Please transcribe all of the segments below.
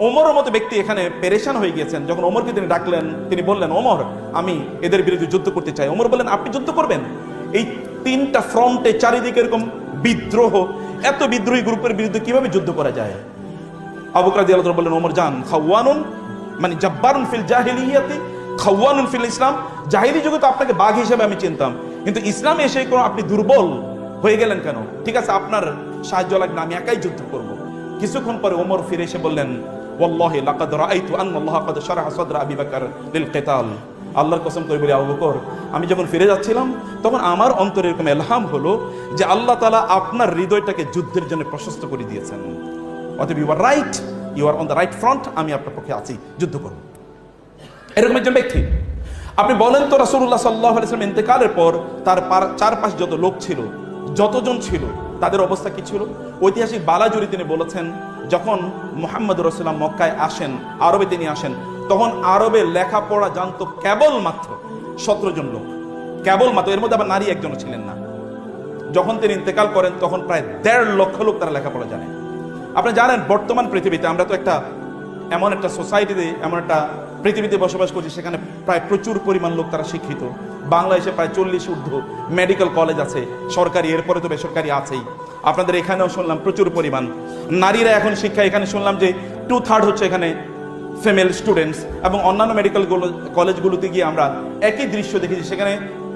ওমরের মতো ব্যক্তি এখানে পেরেশান হয়ে গিয়েছেন। যখন ওমরকে তিনি ডাকলেন, তিনি বললেন, ওমর, আমি এদের বিরুদ্ধে যুদ্ধ করতে চাই। ওমর বললেন, আপনি যুদ্ধ করবেন? এই তিনটা ফ্রন্টে চারিদিকে এরকম বিদ্রোহ, এত বিদ্রোহী গ্রুপের বিরুদ্ধে কীভাবে যুদ্ধ করা যায়? আবুকরাদি আল্লাহ বললেন, ওমর, জান, খাওয়ানুন মানে জব্বারুন ফিল জাহিলিয়াতি, খাওয়ানুন ফিল ইসলাম। জাহিলি যুগে তো আপনাকে বাঘ হিসেবে আমি চিনতাম। কিন্তু ইসলাম এসে কোনো আপনি দুর্বল হয়ে গেলেন কেন? ঠিক আছে, আপনার সাহায্য লাগবে, আমি একাই যুদ্ধ করব। কিছুক্ষণ পরে ওমর ফিরে এসে বললেন ওয়াল্লাহি লাকাদ রাআইতু আন্না আল্লাহ কাদ সাদরা আবি বকর আল্লাহর কসম করে বলি, আবু বকর, আমি যখন ফিরে যাচ্ছিলাম, তখন আমার অন্তরে এরকম এলহাম হলো যে আল্লাহ তাআলা আপনার হৃদয়টাকে যুদ্ধের জন্য প্রশস্ত করে দিয়েছেন। অতএব you are right you are on the right front আমি আপনার পক্ষে আছি, যুদ্ধ করব এরকম একজন ব্যক্তি, আপনি বলেন তো রাসুল্লাহ সাল্লাল্লাহু আলাইহি ওয়াসাল্লাম ইন্তেকালের পর তার চারপাশ যত লোক ছিল, যতজন ছিল তাদের অবস্থা কি ছিল? ঐতিহাসিক বালাজুরি তিনি বলেছেন, যখন মোহাম্মদ রসুল্লাম মক্কায় আসেন, আরবে তিনি আসেন, তখন আরবে লেখাপড়া জানতো কেবলমাত্র সতেরো জন লোক। কেবলমাত্র, এর মধ্যে আবার নারী একজনও ছিলেন না। যখন তিনি ইন্তেকাল করেন, তখন প্রায় দেড় লক্ষ লোক তারা লেখাপড়া জানে। আপনি জানেন, বর্তমান পৃথিবীতে আমরা তো একটা, এমন একটা সোসাইটিতে এমন একটা পৃথিবীতে বসবাস করছি, সেখানে প্রায় প্রচুর পরিমাণ লোক তারা শিক্ষিত। বাংলাদেশে প্রায় চল্লিশ ঊর্ধ্ব মেডিকেল কলেজ আছে, সরকারি, এরপরে তো বেসরকারি আছেই। আপনাদের এখানেও শুনলাম প্রচুর পরিমাণ। নারীরা এখন শিক্ষা, এখানে শুনলাম যে টু থার্ড হচ্ছে এখানে ফিমেল স্টুডেন্টস এবং অন্যান্য মেডিকেল কলেজগুলোতে গিয়ে আমরা একই দৃশ্য দেখেছি, সেখানে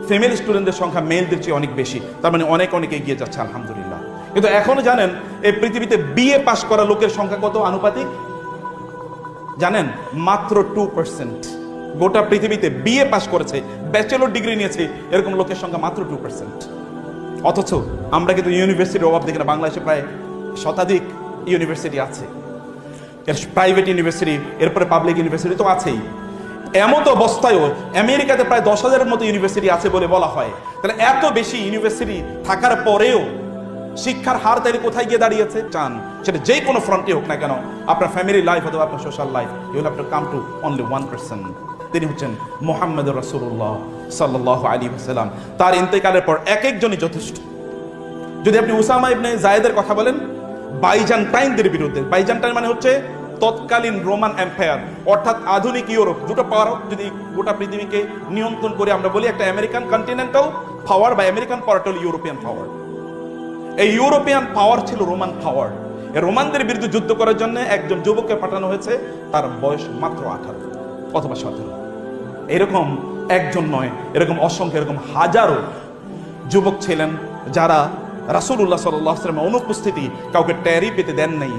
ফিমেল স্টুডেন্টদের সংখ্যা মেলদের চেয়ে অনেক বেশি। তার মানে অনেক অনেক এগিয়ে যাচ্ছে, আলহামদুলিল্লাহ। কিন্তু এখনও জানেন, এই পৃথিবীতে বিএ পাশ করা লোকের সংখ্যা কত আনুপাতিক? জানেন, মাত্র টু পার্সেন্ট গোটা পৃথিবীতে বিএ পাশ করেছে ব্যাচেলর ডিগ্রি নিয়েছে, এরকম লোকের সংখ্যা মাত্র টু পার্সেন্ট অথচ আমরা কিন্তু ইউনিভার্সিটির অভাব দেখি না, বাংলাদেশে প্রায় শতাধিক ইউনিভার্সিটি আছে। এর প্রাইভেট ইউনিভার্সিটি এরপরে পাবলিক ইউনিভার্সিটি তো আছেই। এমত অবস্থায়ও আমেরিকাতে প্রায় দশ হাজারের মতো ইউনিভার্সিটি আছে বলে বলা হয়। তাহলে এত বেশি ইউনিভার্সিটি থাকার পরেও শিক্ষার হার তাহলে কোথায় গিয়ে দাঁড়িয়েছে? চান, সেটা যে কোনো ফ্রন্টে হোক না কেন, আপনার ফ্যামিলি লাইফ অথবা আপনার social life you have to come to only one person তিনি হচ্ছেন মোহাম্মদ রসুল্লাহ সাল্লাহ আলী সাল্লাম তার ইন্তেকালের পর এক একজনই যথেষ্ট। যদি আপনি উসামা ইবনে জায়েদের কথা বলেন বাইজান্টাইনদের বিরুদ্ধে বাইজান্টাইন মানে হচ্ছে তৎকালীন রোমান এম্পায়ার, অর্থাৎ আধুনিক ইউরোপ, দুটো পাওয়ার যদি গোটা পৃথিবীকে নিয়ন্ত্রণ করে আমরা বলি, একটা আমেরিকান কন্টিনেন্টাল পাওয়ার বা আমেরিকান পাওয়ার ইউরোপিয়ান পাওয়ার এই ইউরোপিয়ান পাওয়ার ছিল রোমান পাওয়ার এই রোমানদের বিরুদ্ধে যুদ্ধ করার জন্য একজন যুবককে পাঠানো হয়েছে, তার বয়স মাত্র আঠারো অথবা সতেরো। এরকম একজন নয়, এরকম অসংখ্য, এরকম হাজারো যুবক ছিলেন যারা রাসুল উল্লাহ সাল্লাহ আসলামের অনুপস্থিতি কাউকে ট্যারি পেতে দেন নাই।